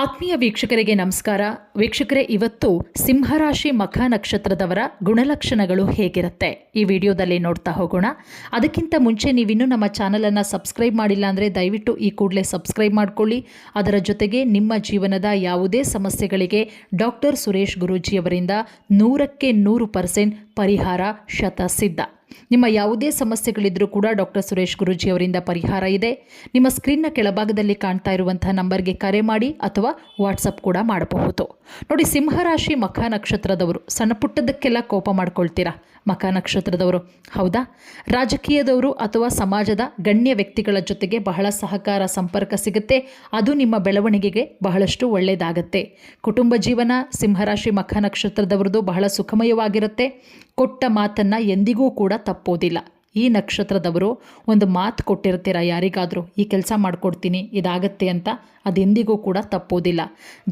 ಆತ್ಮೀಯ ವೀಕ್ಷಕರಿಗೆ ನಮಸ್ಕಾರ. ವೀಕ್ಷಕರೇ, ಇವತ್ತು ಸಿಂಹರಾಶಿ ಮಖ ನಕ್ಷತ್ರದವರ ಗುಣಲಕ್ಷಣಗಳು ಹೇಗಿರುತ್ತೆ? ಈ ವಿಡಿಯೋದಲ್ಲಿ ನೋಡ್ತಾ ಹೋಗೋಣ. ಅದಕ್ಕಿಂತ ಮುಂಚೆ ನೀವಿನ್ನು ನಮ್ಮ ಚಾನಲನ್ನು ಸಬ್ಸ್ಕ್ರೈಬ್ ಮಾಡಿಲ್ಲ ಅಂದರೆ ದಯವಿಟ್ಟು ಈ ಕೂಡಲೇ ಸಬ್ಸ್ಕ್ರೈಬ್ ಮಾಡಿಕೊಳ್ಳಿ. ಅದರ ಜೊತೆಗೆ ನಿಮ್ಮ ಜೀವನದ ಯಾವುದೇ ಸಮಸ್ಯೆಗಳಿಗೆ ಡಾಕ್ಟರ್ ಸುರೇಶ್ ಗುರೂಜಿಯವರಿಂದ ನೂರಕ್ಕೆ ನೂರು ಪರ್ಸೆಂಟ್ ಪರಿಹಾರ ಶತಸಿದ್ಧ. ನಿಮ್ಮ ಯಾವುದೇ ಸಮಸ್ಯೆಗಳಿದ್ರೂ ಕೂಡ ಡಾಕ್ಟರ್ ಸುರೇಶ್ ಗುರುಜಿ ಅವರಿಂದ ಪರಿಹಾರ ಇದೆ. ನಿಮ್ಮ ಸ್ಕ್ರೀನ್ನ ಕೆಳಭಾಗದಲ್ಲಿ ಕಾಣ್ತಾ ಇರುವಂತಹ ನಂಬರ್ಗೆ ಕರೆ ಮಾಡಿ ಅಥವಾ ವಾಟ್ಸಪ್ ಕೂಡ ಮಾಡಬಹುದು. ನೋಡಿ, ಸಿಂಹರಾಶಿ ಮಖ ನಕ್ಷತ್ರದವರು, ಸಣ್ಣ ಪುಟ್ಟದಕ್ಕೆಲ್ಲ ಕೋಪ ಮಾಡ್ಕೊಳ್ತೀರಾ? ಮಖ ನಕ್ಷತ್ರದವರು, ಹೌದಾ? ರಾಜಕೀಯದವರು ಅಥವಾ ಸಮಾಜದ ಗಣ್ಯ ವ್ಯಕ್ತಿಗಳ ಜೊತೆಗೆ ಬಹಳ ಸಹಕಾರ, ಸಂಪರ್ಕ ಸಿಗುತ್ತೆ. ಅದು ನಿಮ್ಮ ಬೆಳವಣಿಗೆಗೆ ಬಹಳಷ್ಟು ಒಳ್ಳೆಯದಾಗತ್ತೆ ಕುಟುಂಬ ಜೀವನ, ಸಿಂಹರಾಶಿ ಮಖ ನಕ್ಷತ್ರದವರದು ಬಹಳ ಸುಖಮಯವಾಗಿರುತ್ತೆ. ಕೊಟ್ಟ ಮಾತನ್ನು ಎಂದಿಗೂ ಕೂಡ ತಪ್ಪೋದಿಲ್ಲ. ಈ ನಕ್ಷತ್ರದವರು ಒಂದು ಮಾತು ಕೊಟ್ಟಿರ್ತೀರ ಯಾರಿಗಾದರೂ? ಈ ಕೆಲಸ ಮಾಡಿಕೊಡ್ತೀನಿ, ಇದಾಗತ್ತೆ ಅಂತ ಅದೆಂದಿಗೂ ಕೂಡ ತಪ್ಪೋದಿಲ್ಲ.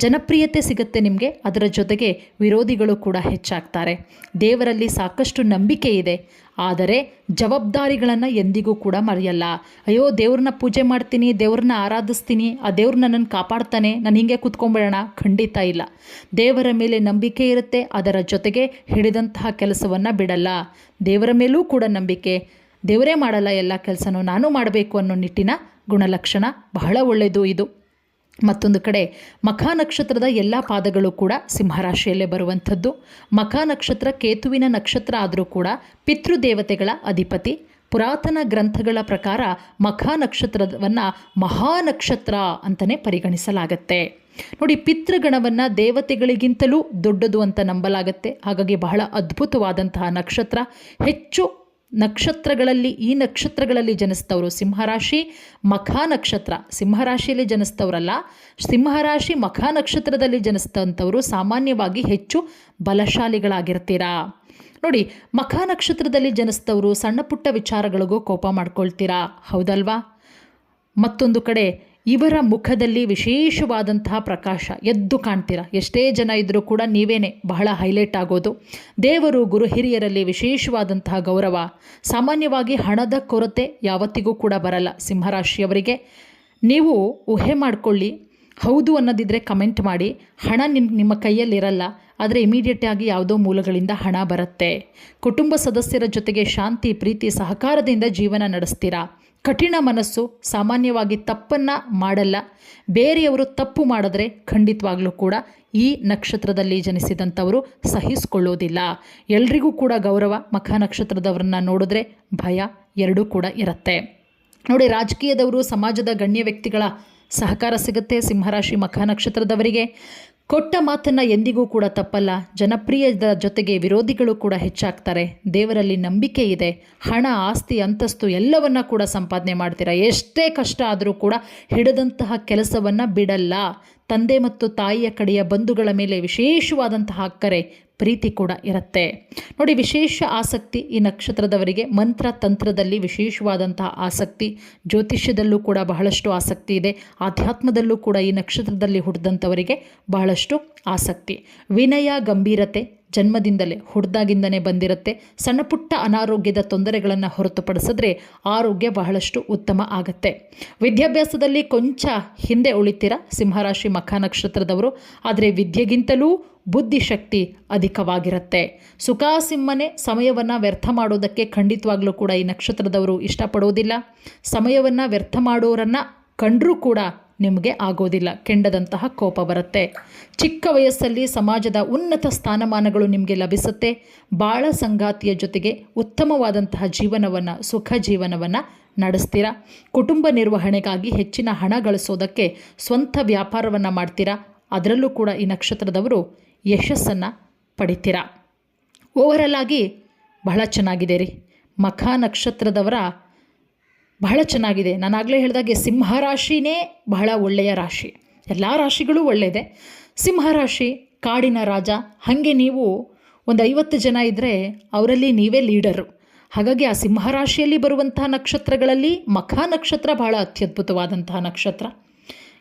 ಜನಪ್ರಿಯತೆ ಸಿಗುತ್ತೆ ನಿಮಗೆ, ಅದರ ಜೊತೆಗೆ ವಿರೋಧಿಗಳು ಕೂಡ ಹೆಚ್ಚಾಗ್ತಾರೆ. ದೇವರಲ್ಲಿ ಸಾಕಷ್ಟು ನಂಬಿಕೆ ಇದೆ. ಆದರೆ ಜವಾಬ್ದಾರಿಗಳನ್ನು ಎಂದಿಗೂ ಕೂಡ ಮರೆಯಲ್ಲ. ಅಯ್ಯೋ, ದೇವ್ರನ್ನ ಪೂಜೆ ಮಾಡ್ತೀನಿ, ದೇವ್ರನ್ನ ಆರಾಧಿಸ್ತೀನಿ, ಆ ದೇವ್ರು ನನ್ನನ್ನು ಕಾಪಾಡ್ತಾನೆ, ನಾನು ಹಿಂಗೆ ಕೂತ್ಕೊಂಬಿಡೋಣ? ಖಂಡಿತ ಇಲ್ಲ. ದೇವರ ಮೇಲೆ ನಂಬಿಕೆ ಇರುತ್ತೆ, ಅದರ ಜೊತೆಗೆ ಹಿಡಿದಂತಹ ಕೆಲಸವನ್ನು ಬಿಡಲ್ಲ. ದೇವರ ಮೇಲೂ ಕೂಡ ನಂಬಿಕೆ. ದೇವರೇ ಮಾಡಲ್ಲ ಎಲ್ಲ ಕೆಲಸನೂ, ನಾನು ಮಾಡಬೇಕು ಅನ್ನೋ ನಿಟ್ಟಿನ ಗುಣಲಕ್ಷಣ ಬಹಳ ಒಳ್ಳೆಯದು ಇದು. ಮತ್ತೊಂದು ಕಡೆ, ಮಖ ನಕ್ಷತ್ರದ ಎಲ್ಲ ಪಾದಗಳು ಕೂಡ ಸಿಂಹರಾಶಿಯಲ್ಲೇ ಬರುವಂಥದ್ದು. ಮಖ ನಕ್ಷತ್ರ ಕೇತುವಿನ ನಕ್ಷತ್ರ ಆದರೂ ಕೂಡ ಪಿತೃದೇವತೆಗಳ ಅಧಿಪತಿ. ಪುರಾತನ ಗ್ರಂಥಗಳ ಪ್ರಕಾರ ಮಖ ನಕ್ಷತ್ರವನ್ನು ಮಹಾನಕ್ಷತ್ರ ಅಂತಲೇ ಪರಿಗಣಿಸಲಾಗತ್ತೆ. ನೋಡಿ, ಪಿತೃಗಣವನ್ನು ದೇವತೆಗಳಿಗಿಂತಲೂ ದೊಡ್ಡದು ಅಂತ ನಂಬಲಾಗತ್ತೆ. ಹಾಗಾಗಿ ಬಹಳ ಅದ್ಭುತವಾದಂತಹ ನಕ್ಷತ್ರ. ಹೆಚ್ಚು ನಕ್ಷತ್ರಗಳಲ್ಲಿ, ಈ ನಕ್ಷತ್ರಗಳಲ್ಲಿ ಜನಿಸ್ತವರು ಸಿಂಹರಾಶಿ ಮಖ ನಕ್ಷತ್ರ. ಸಿಂಹರಾಶಿಯಲ್ಲಿ ಜನಿಸ್ತವರಲ್ಲ ಸಿಂಹರಾಶಿ ಮಖ ನಕ್ಷತ್ರದಲ್ಲಿ ಜನಿಸ್ತಂಥವರು ಸಾಮಾನ್ಯವಾಗಿ ಹೆಚ್ಚು ಬಲಶಾಲಿಗಳಾಗಿರ್ತೀರಾ? ನೋಡಿ, ಮಖ ನಕ್ಷತ್ರದಲ್ಲಿ ಜನಿಸ್ತವರು ಸಣ್ಣ ಪುಟ್ಟ ವಿಚಾರಗಳಿಗೂ ಕೋಪ ಮಾಡ್ಕೊಳ್ತೀರಾ? ಹೌದಲ್ವಾ? ಮತ್ತೊಂದು ಕಡೆ ಇವರ ಮುಖದಲ್ಲಿ ವಿಶೇಷವಾದಂತಹ ಪ್ರಕಾಶ ಎದ್ದು ಕಾಣ್ತೀರ? ಎಷ್ಟೇ ಜನ ಇದ್ದರೂ ಕೂಡ ನೀವೇನೇ ಬಹಳ ಹೈಲೈಟ್ ಆಗೋದು. ದೇವರು ಗುರು ಹಿರಿಯರಲ್ಲಿ ವಿಶೇಷವಾದಂತಹ ಗೌರವ. ಸಾಮಾನ್ಯವಾಗಿ ಹಣದ ಕೊರತೆ ಯಾವತ್ತಿಗೂ ಕೂಡ ಬರಲ್ಲ ಸಿಂಹರಾಶಿಯವರಿಗೆ. ನೀವು ಊಹೆ ಮಾಡಿಕೊಳ್ಳಿ. ಹೌದು ಅನ್ನೋದಿದ್ದರೆ ಕಮೆಂಟ್ ಮಾಡಿ. ಹಣ ನಿಮ್ಮ ನಿಮ್ಮ ಕೈಯಲ್ಲಿರಲ್ಲ. ಆದರೆ ಇಮಿಡಿಯೇಟಾಗಿ ಯಾವುದೋ ಮೂಲಗಳಿಂದ ಹಣ ಬರುತ್ತೆ. ಕುಟುಂಬ ಸದಸ್ಯರ ಜೊತೆಗೆ ಶಾಂತಿ, ಪ್ರೀತಿ, ಸಹಕಾರದಿಂದ ಜೀವನ ನಡೆಸ್ತೀರಾ? ಕಠಿಣ ಮನಸ್ಸು ಸಾಮಾನ್ಯವಾಗಿ ತಪ್ಪನ್ನು ಮಾಡಲ್ಲ. ಬೇರೆಯವರು ತಪ್ಪು ಮಾಡಿದ್ರೆ ಖಂಡಿತವಾಗ್ಲೂ ಕೂಡ ಈ ನಕ್ಷತ್ರದಲ್ಲಿ ಜನಿಸಿದಂಥವರು ಸಹಿಸಿಕೊಳ್ಳೋದಿಲ್ಲ. ಎಲ್ರಿಗೂ ಕೂಡ ಗೌರವ, ಮಖ ನಕ್ಷತ್ರದವ್ರನ್ನ ನೋಡಿದ್ರೆ ಭಯ ಎರಡೂ ಕೂಡ ಇರುತ್ತೆ. ನೋಡಿ, ರಾಜಕೀಯದವರು, ಸಮಾಜದ ಗಣ್ಯ ವ್ಯಕ್ತಿಗಳ ಸಹಕಾರ ಸಿಗುತ್ತೆ ಸಿಂಹರಾಶಿ, ಮಖ ನಕ್ಷತ್ರದವರಿಗೆ. ಕೊಟ್ಟ ಮಾತನ್ನು ಎಂದಿಗೂ ಕೂಡ ತಪ್ಪಲ್ಲ. ಜನಪ್ರಿಯದ ಜೊತೆಗೆ ವಿರೋಧಿಗಳು ಕೂಡ ಹೆಚ್ಚಾಗ್ತಾರೆ. ದೇವರಲ್ಲಿ ನಂಬಿಕೆ ಇದೆ. ಹಣ, ಆಸ್ತಿ, ಅಂತಸ್ತು ಎಲ್ಲವನ್ನ ಕೂಡ ಸಂಪಾದನೆ ಮಾಡ್ತೀರಾ? ಎಷ್ಟೇ ಕಷ್ಟ ಆದರೂ ಕೂಡ ಹಿಡಿದಂತಹ ಕೆಲಸವನ್ನು ಬಿಡಲ್ಲ. ತಂದೆ ಮತ್ತು ತಾಯಿಯ ಕಡೆಯ ಬಂಧುಗಳ ಮೇಲೆ ವಿಶೇಷವಾದಂತಹ ಅಕ್ಕರೆ ಪ್ರೀತಿ ಕೂಡ ಇರುತ್ತೆ. ನೋಡಿ, ವಿಶೇಷ ಆಸಕ್ತಿ ಈ ನಕ್ಷತ್ರದವರಿಗೆ. ಮಂತ್ರ ತಂತ್ರದಲ್ಲಿ ವಿಶೇಷವಾದಂತಹ ಆಸಕ್ತಿ, ಜ್ಯೋತಿಷ್ಯದಲ್ಲೂ ಕೂಡ ಬಹಳಷ್ಟು ಆಸಕ್ತಿ ಇದೆ. ಆಧ್ಯಾತ್ಮದಲ್ಲೂ ಕೂಡ ಈ ನಕ್ಷತ್ರದಲ್ಲಿ ಹುಟ್ಟಿದಂಥವರಿಗೆ ಬಹಳಷ್ಟು ಆಸಕ್ತಿ. ವಿನಯ, ಗಂಭೀರತೆ ಜನ್ಮದಿಂದಲೇ ಹುಡ್ದಾಗಿಂದನೇ ಬಂದಿರುತ್ತೆ. ಸಣ್ಣ ಪುಟ್ಟ ಅನಾರೋಗ್ಯದ ತೊಂದರೆಗಳನ್ನು ಹೊರತುಪಡಿಸಿದ್ರೆ ಆರೋಗ್ಯ ಬಹಳಷ್ಟು ಉತ್ತಮ ಆಗುತ್ತೆ. ವಿದ್ಯಾಭ್ಯಾಸದಲ್ಲಿ ಕೊಂಚ ಹಿಂದೆ ಉಳಿತೀರ? ಸಿಂಹರಾಶಿ ಮಖ ನಕ್ಷತ್ರದವರು. ಆದರೆ ವಿದ್ಯೆಗಿಂತಲೂ ಬುದ್ಧಿಶಕ್ತಿ ಅಧಿಕವಾಗಿರುತ್ತೆ. ಸುಖಾಸಿಮ್ಮನೆ ಸಮಯವನ್ನು ವ್ಯರ್ಥ ಮಾಡೋದಕ್ಕೆ ಖಂಡಿತವಾಗ್ಲೂ ಕೂಡ ಈ ನಕ್ಷತ್ರದವರು ಇಷ್ಟಪಡೋದಿಲ್ಲ. ಸಮಯವನ್ನು ವ್ಯರ್ಥ ಮಾಡೋರನ್ನು ಕಂಡರೂ ಕೂಡ ನಿಮಗೆ ಆಗೋದಿಲ್ಲ, ಕೆಂಡದಂತಹ ಕೋಪ ಬರುತ್ತೆ. ಚಿಕ್ಕ ವಯಸ್ಸಲ್ಲಿ ಸಮಾಜದ ಉನ್ನತ ಸ್ಥಾನಮಾನಗಳು ನಿಮಗೆ ಲಭಿಸುತ್ತೆ. ಬಾಳ ಸಂಗಾತಿಯ ಜೊತೆಗೆ ಉತ್ತಮವಾದಂತಹ ಜೀವನವನ್ನು, ಸುಖ ಜೀವನವನ್ನು ನಡೆಸ್ತೀರಾ? ಕುಟುಂಬ ನಿರ್ವಹಣೆಗಾಗಿ ಹೆಚ್ಚಿನ ಹಣ ಗಳಿಸೋದಕ್ಕೆ ಸ್ವಂತ ವ್ಯಾಪಾರವನ್ನು ಮಾಡ್ತೀರಾ? ಅದರಲ್ಲೂ ಕೂಡ ಈ ನಕ್ಷತ್ರದವರು ಯಶಸ್ಸನ್ನು ಪಡಿತೀರಾ? ಓವರಲ್ ಆಗಿ ಬಹಳ ಚೆನ್ನಾಗಿದೆ ರೀ ಮಖ ನಕ್ಷತ್ರದವರ ಬಹಳ ಚೆನ್ನಾಗಿದೆ. ನಾನು ಆಗಲೇ ಸಿಂಹ ಸಿಂಹರಾಶಿನೇ ಬಹಳ ಒಳ್ಳೆಯ ರಾಶಿ. ಎಲ್ಲ ರಾಶಿಗಳು ಒಳ್ಳೆಯದೆ ಸಿಂಹರಾಶಿ ಕಾಡಿನ ರಾಜ, ಹಾಗೆ ನೀವು ಒಂದು ಐವತ್ತು ಜನ ಇದ್ದರೆ ಅವರಲ್ಲಿ ನೀವೇ ಲೀಡರು. ಹಾಗಾಗಿ ಆ ಸಿಂಹರಾಶಿಯಲ್ಲಿ ಬರುವಂತಹ ನಕ್ಷತ್ರಗಳಲ್ಲಿ ಮಖ ನಕ್ಷತ್ರ ಬಹಳ ಅತ್ಯದ್ಭುತವಾದಂತಹ ನಕ್ಷತ್ರ.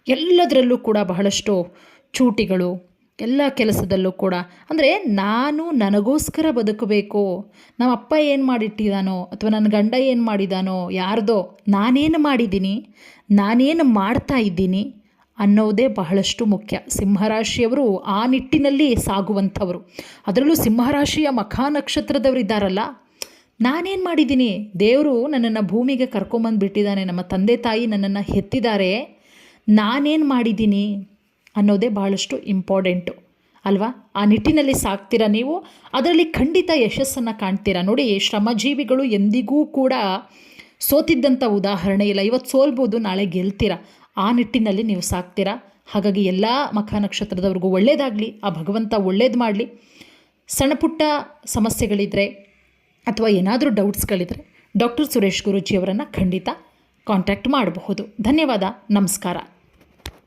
ಎಲ್ಲದರಲ್ಲೂ ಕೂಡ ಬಹಳಷ್ಟು ಚೂಟಿಗಳು ಎಲ್ಲ ಕೆಲಸದಲ್ಲೂ ಕೂಡ. ಅಂದರೆ ನಾನು ನನಗೋಸ್ಕರ ಬದುಕಬೇಕು. ನಮ್ಮ ಅಪ್ಪ ಏನು ಮಾಡಿಟ್ಟಿದ್ದಾನೋ ಅಥವಾ ನನ್ನ ಗಂಡ ಏನು ಮಾಡಿದಾನೋ ಯಾರ್ದೋ ನಾನೇನು ಮಾಡಿದ್ದೀನಿ, ನಾನೇನು ಮಾಡ್ತಾ ಇದ್ದೀನಿ ಅನ್ನೋದೇ ಬಹಳಷ್ಟು ಮುಖ್ಯ. ಸಿಂಹರಾಶಿಯವರು ಆ ನಿಟ್ಟಿನಲ್ಲಿ ಸಾಗುವಂಥವರು. ಅದರಲ್ಲೂ ಸಿಂಹರಾಶಿಯ ಮಖ ನಕ್ಷತ್ರದವರು ಇದ್ದಾರಲ್ಲ, ನಾನೇನು ಮಾಡಿದ್ದೀನಿ? ದೇವರು ನನ್ನನ್ನು ಭೂಮಿಗೆ ಕರ್ಕೊಂಬಂದು ಬಿಟ್ಟಿದ್ದಾನೆ ನಮ್ಮ ತಂದೆ ತಾಯಿ ನನ್ನನ್ನು ಹೆತ್ತಿದ್ದಾರೆ, ನಾನೇನು ಮಾಡಿದ್ದೀನಿ? ಅನ್ನೋದೇ ಭಾಳಷ್ಟು ಇಂಪಾರ್ಟೆಂಟು ಅಲ್ವಾ? ಆ ನಿಟ್ಟಿನಲ್ಲಿ ಸಾಕ್ತೀರಾ ನೀವು? ಅದರಲ್ಲಿ ಖಂಡಿತ ಯಶಸ್ಸನ್ನು ಕಾಣ್ತೀರಾ? ನೋಡಿ ಶ್ರಮಜೀವಿಗಳು ಎಂದಿಗೂ ಕೂಡ ಸೋತಿದ್ದಂಥ ಉದಾಹರಣೆ ಇಲ್ಲ. ಇವತ್ತು ಸೋಲ್ಬೋದು, ನಾಳೆ ಗೆಲ್ತೀರಾ? ಆ ನಿಟ್ಟಿನಲ್ಲಿ ನೀವು ಸಾಕ್ತೀರಾ? ಹಾಗಾಗಿ ಎಲ್ಲ ಮಖ ನಕ್ಷತ್ರದವ್ರಿಗೂ ಒಳ್ಳೆಯದಾಗಲಿ ಆ ಭಗವಂತ ಒಳ್ಳೇದು ಮಾಡಲಿ. ಸಣ್ಣ ಪುಟ್ಟ ಸಮಸ್ಯೆಗಳಿದ್ದರೆ ಅಥವಾ ಏನಾದರೂ ಡೌಟ್ಸ್ಗಳಿದ್ರೆ ಡಾಕ್ಟರ್ ಸುರೇಶ್ ಗುರೂಜಿಯವರನ್ನು ಖಂಡಿತ ಕಾಂಟ್ಯಾಕ್ಟ್ ಮಾಡಬಹುದು. ಧನ್ಯವಾದ, ನಮಸ್ಕಾರ.